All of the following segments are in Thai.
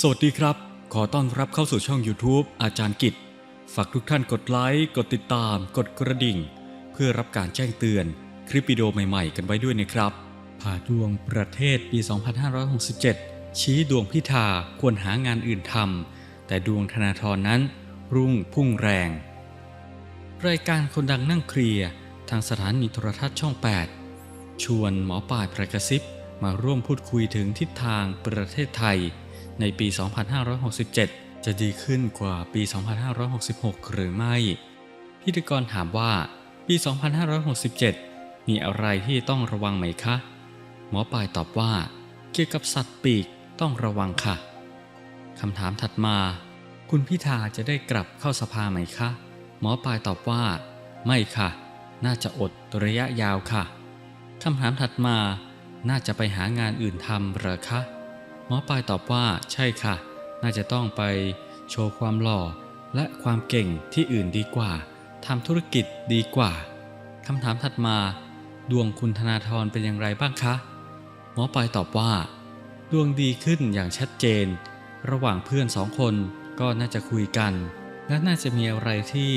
สวัสดีครับ ขอต้อนรับเข้าสู่ช่อง YouTube อาจารย์กิจ ฝากทุกท่านกดไลค์ กดติดตาม กดกระดิ่ง เพื่อรับการแจ้งเตือนคลิปวิดีโอใหม่ๆ กันไว้ด้วยนะครับ ผ่าดวงประเทศปี 2567 ชี้ดวงพิธาควรหางานอื่นทำแต่ดวงธนาธรนั้น รุ่งพุ่งแรง รายการคนดังนั่งเคลียร์ทางสถานีโทรทัศน์ช่อง 8 ชวนหมอป่ายประกระซิบมาร่วมพูดคุยถึงทิศทางประเทศไทย ในปี 2567 จะดีขึ้นกว่าปี 2566 หรือไม่ พิธีกรถามว่า ปี 2567 มีอะไรที่ต้องระวังไหมคะ หมอปลายตอบว่า เกี่ยวกับสัตว์ปีกต้องระวังค่ะคำถามถัดมา คุณพิธาจะได้กลับเข้าสภาไหมคะ หมอปลายตอบว่า ไม่ค่ะ น่าจะอดระยะยาวค่ะคำถามถัดมา น่าจะไปหางานอื่นทำหรอคะ หมอปลายตอบว่าใช่ค่ะ น่าจะต้องไปโชว์ความหล่อ และความเก่งที่อื่นดีกว่าทำธุรกิจดีกว่าคำถามถัดมา ดวงคุณธนาธรเป็นอย่างไรบ้างคะ หมอปลายตอบว่า ดวงดีขึ้นอย่างชัดเจน ระหว่างเพื่อนสองคนก็น่าจะคุยกัน และน่าจะมีอะไรที่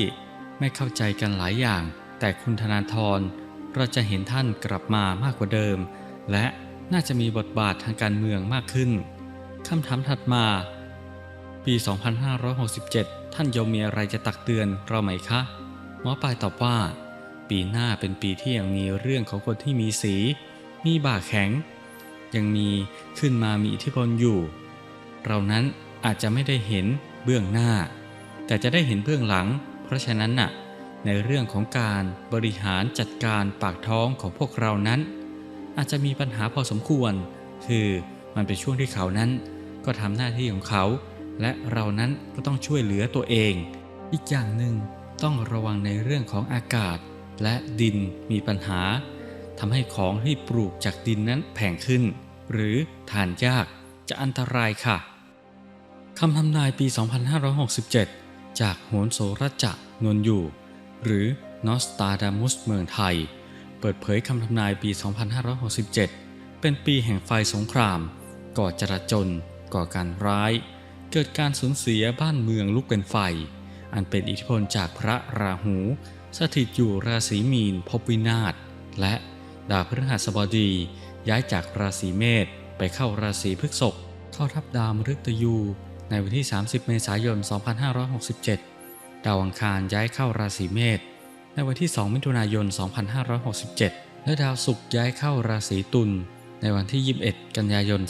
ไม่เข้าใจกันหลายอย่าง แต่คุณธนาธรเราจะเห็นท่านกลับมามากกว่าเดิม และ น่าจะมีบทบาททางการเมืองมากขึ้น คำถามถัดมา ปี 2567 ท่านยมมีอะไรจะตักเตือนเราไหมคะ หมอปลายตอบว่า ปีหน้าเป็นปีที่ยังมีเรื่องของคนที่มีสี มีบ่าแข็ง ยังมีขึ้นมามีอิทธิพลอยู่ เรานั้นอาจจะไม่ได้เห็นเบื้องหน้า แต่จะได้เห็นเบื้องหลัง เพราะฉะนั้นน่ะในเรื่องของการบริหารจัดการปากท้องของพวกเรานั้น อาจจะมีปัญหาพอสมควร คือมันเป็นช่วงที่เขานั้น ก็ทำหน้าที่ของเขา และเรานั้นก็ต้องช่วยเหลือตัวเอง อีกอย่างหนึ่งต้องระวังในเรื่องของอากาศ และดินมีปัญหาทำให้ของที่ปลูกจากดินนั้นแพงขึ้น หรือทานยากจะอันตรายค่ะคำทำนายปี 2567 จากโหนโสรจะนนอยู่ หรือนอสตาดามุสเมืองไทย เปิดเผยคำทำนายปี 2567 เป็นปีแห่งไฟสงคราม ก่อจราจน ก่อการร้าย เกิดการสูญเสียบ้านเมืองลุกเป็นไฟ อันเป็นอิทธิพลจากพระราหู สถิตอยู่ราศีมีนพบวินาศ และดาวพฤหัสบดี ย้ายจากราศีเมษไปเข้าราศีพฤษภเข้าทับดาวมฤตยู ในวันที่ 30 เมษายน 2567 ดาวอังคารย้ายเข้าราศีเมษ ในวันที่ 2 มิถุนายน 2567 และดาวศุกร์ย้ายเข้าราศีตุลในวันที่ 21 กันยายน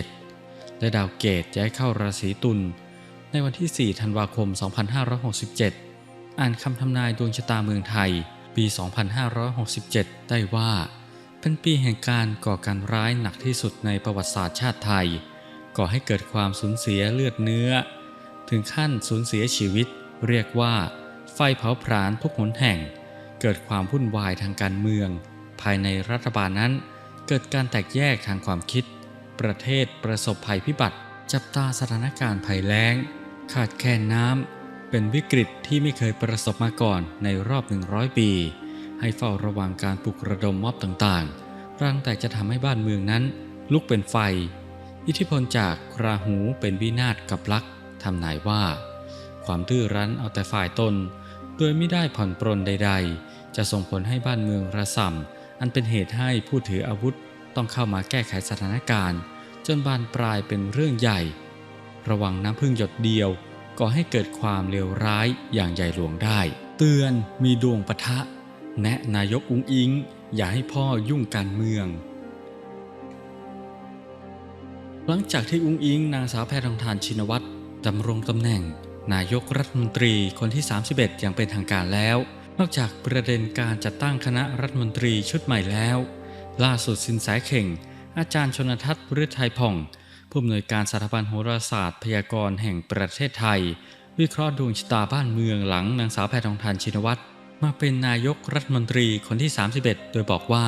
2567 และดาวเกตย้ายเข้าราศีตุลในวันที่ 4 ธันวาคม 2567 อ่านคำทำนายดวงชะตาเมืองไทย ปี 2567 ได้ว่า เป็นปีแห่งการก่อการร้ายหนักที่สุดในประวัติศาสตร์ชาติไทย ก่อให้เกิดความสูญเสียเลือดเนื้อ ถึงขั้นสูญเสียชีวิต เรียกว่า ไฟเผาผลาญทุกหนแห่ง เกิดความวุ่นวายทางการเมือง ภายในรัฐบาลนั้น เกิดการแตกแยกทางความคิด ประเทศประสบภัยพิบัติ จับตาสถานการณ์ภัยแล้ง ขาดแคลนน้ำเป็นวิกฤตที่ไม่เคยประสบมาก่อนในรอบ 100 ปี ให้เฝ้าระวังการปลุกระดมม็อบต่างๆร่างแต่จะทำให้บ้านเมืองนั้น ลุกเป็นไฟ อิทธิพลจากราหูเป็นวินาศกับลักษ์ทำนายว่า ความดื้อรั้นเอาแต่ฝ่ายตน โดยไม่ได้ผ่อนปรนใด ๆ จะส่งผลให้บ้านเมืองระส่ำอันเป็นเหตุให้ผู้ถืออาวุธต้องเข้ามาแก้ไขสถานการณ์ จนบานปลายเป็นเรื่องใหญ่ ระวังน้ำพึ่งหยดเดียวก่อให้เกิดความเลวร้ายอย่างใหญ่หลวงได้ เตือนมีดวงปะทะ แนะนายกอุ้งอิง อย่าให้พ่อยุ่งการเมือง หลังจากที่อุ้งอิงนางสาวแพทองทานชินวัตรดำรงตำแหน่ง นายกรัฐมนตรีคนที่ 31 อย่างเป็นทางการแล้ว นอกจากประเด็นการจัดตั้งคณะรัฐมนตรีชุดใหม่แล้ว ล่าสุดสินสายเข่ง อาจารย์ชนทัศน์ฤทัยผ่อง ผู้อำนวยการสถาบันโหราศาสตร์ พยากรณ์แห่งประเทศไทย วิเคราะห์ดวงชะตาบ้านเมืองหลังนางสาวแพทองทานชินวัตรมาเป็นนายกรัฐมนตรีคนที่ 31 โดยบอกว่า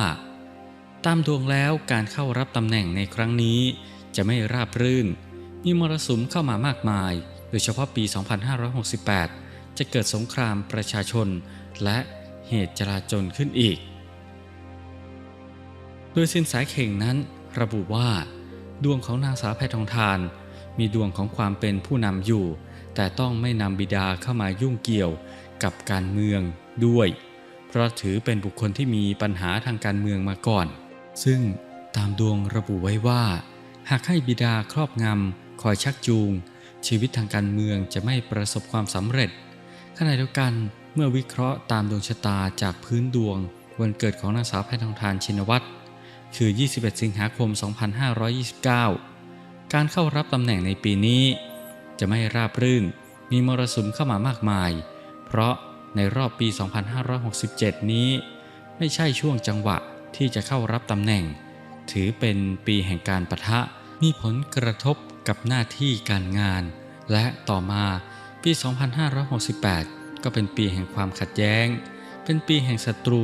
ตามดวงแล้วการเข้ารับตำแหน่งในครั้งนี้ จะไม่ราบรื่น มีมรสุมเข้ามามากมาย โดยเฉพาะปี 2568 จะเกิดสงครามประชาชน และเหตุจลาจลขึ้นอีก โดยสินสายเข่งนั้นระบุว่า ดวงของนางสาวแพทองทาน มีดวงของความเป็นผู้นำอยู่ แต่ต้องไม่นำบิดาเข้ามายุ่งเกี่ยวกับการเมืองด้วย เพราะถือเป็นบุคคลที่มีปัญหาทางการเมืองมาก่อน ซึ่งตามดวงระบุไว้ว่า หากให้บิดาครอบงำคอยชักจูง ชีวิตทางการเมืองจะไม่ประสบความสำเร็จขณะเดียวกันเมื่อวิเคราะห์ตามดวงชะตาจากพื้นดวง วันเกิดของนางสาวแพทองทานชินวัตรคือ 21 สิงหาคม 2529 การเข้ารับตำแหน่งในปีนี้ จะไม่ราบรื่น มีมรสุมเข้ามามากมาย เพราะในรอบปี 2567 นี้ ไม่ใช่ช่วงจังหวะที่จะเข้ารับตำแหน่ง ถือเป็นปีแห่งการประทะ มีผลกระทบ กับหน้าที่การงาน และต่อมาปี 2568 ก็เป็นปีแห่งความขัดแย้ง เป็นปีแห่งศัตรู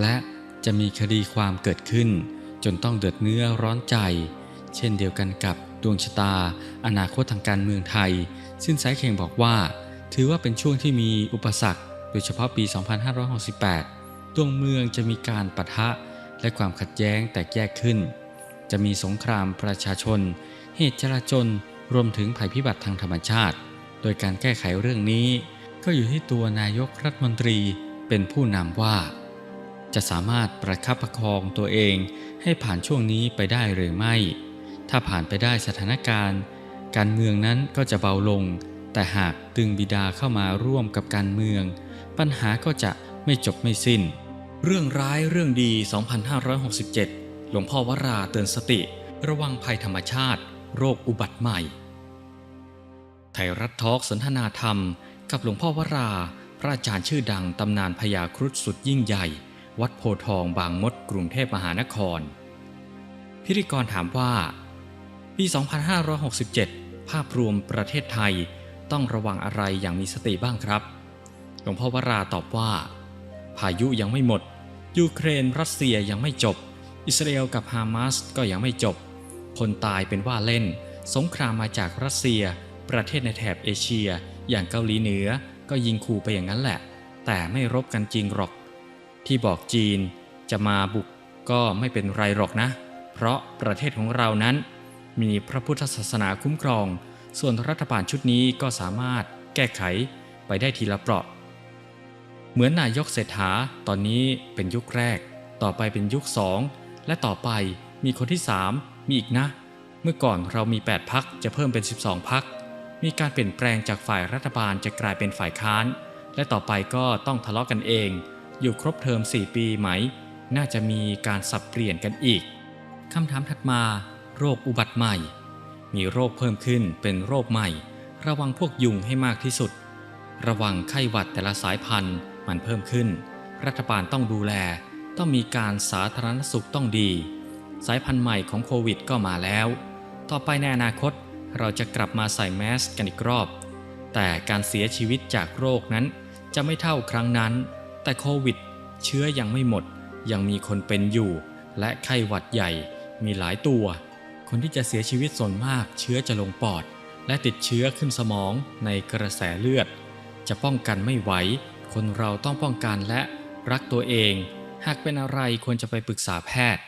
และจะมีคดีความเกิดขึ้น จนต้องเดือดเนื้อร้อนใจ เช่นเดียวกันกับดวงชะตา อนาคตทางการเมืองไทยซึ่งสายเข่งบอกว่า ถือว่าเป็นช่วงที่มีอุปสรรค โดยเฉพาะปี 2568 ดวงเมืองจะมีการปะทะและความขัดแย้งแตกแยกขึ้น จะมีสงครามประชาชน เหตุจลาจลรวมถึงภัยพิบัติทางธรรมชาติ โดยการแก้ไขเรื่องนี้ ก็อยู่ที่ตัวนายกรัฐมนตรีเป็นผู้นำว่า จะสามารถประคับประคองตัวเองให้ผ่านช่วงนี้ไปได้หรือไม่ ถ้าผ่านไปได้สถานการณ์ การเมืองนั้นก็จะเบาลง แต่หากตึงบิดาเข้ามาร่วมกับการเมือง ปัญหาก็จะไม่จบไม่สิ้น เรื่องร้ายเรื่องดี 2567 หลวงพ่อวราเตือนสติ ระวังภัยธรรมชาติ โรคอุบัติใหม่ ไทยรัฐทอล์กสนทนาธรรม กับหลวงพ่อวรา พระอาจารย์ชื่อดังตำนานพญาครุฑสุดยิ่งใหญ่ วัดโพทองบางมดกรุงเทพมหานคร พิธีกรถามว่า ปี 2567 ภาพรวมประเทศไทยต้องระวังอะไรอย่างมีสติบ้างครับ หลวงพ่อวราตอบว่า พายุยังไม่หมด ยูเครนรัสเซียยังไม่จบ อิสราเอลกับฮามาสก็ยังไม่จบ คนตายเป็นว่าเล่น สงครามมาจากรัสเซีย ประเทศในแถบเอเชีย อย่างเกาหลีเหนือก็ยิงขู่ไปอย่างนั้นแหละ แต่ไม่รบกันจริงหรอก ที่บอกจีนจะมาบุกก็ไม่เป็นไรหรอกนะ เพราะประเทศของเรานั้น มีพระพุทธศาสนาคุ้มครอง ส่วนรัฐบาลชุดนี้ก็สามารถแก้ไขไปได้ทีละเปราะ เหมือนนายกเศรษฐาตอนนี้เป็นยุคแรก ต่อไปเป็นยุคสอง และต่อไปมีคนที่ 3 มีอีกนะ เมื่อก่อนเรามี 8 พักจะเพิ่มเป็น 12 พัก มีการเปลี่ยนแปลงจากฝ่ายรัฐบาลจะกลายเป็นฝ่ายค้าน และต่อไปก็ต้องทะเลาะกันเอง อยู่ครบเทอม 4 ปีไหม น่าจะมีการสับเปลี่ยนกันอีกคำถามถัดมา โรคอุบัติใหม่ มีโรคเพิ่มขึ้นเป็นโรคใหม่ ระวังพวกยุงให้มากที่สุด ระวังไข้หวัดแต่ละสายพันธุ์มันเพิ่มขึ้น รัฐบาลต้องดูแล ต้องมีการสาธารณสุขต้องดี สายพันธุ์ใหม่ของโควิดก็มาแล้ว ต่อไปในอนาคตเราจะกลับมาใส่แมสกันอีกรอบ แต่การเสียชีวิตจากโรคนั้นจะไม่เท่าครั้งนั้น แต่โควิด เชื้อยังไม่หมด ยังมีคนเป็นอยู่ และไข้หวัดใหญ่มีหลายตัว คนที่จะเสียชีวิตส่วนมากเชื้อจะลงปอด และติดเชื้อขึ้นสมองในกระแสเลือด จะป้องกันไม่ไหว คนเราต้องป้องกันและรักตัวเองากเป็นอะไรควรจะไปปรึกษาแพทย์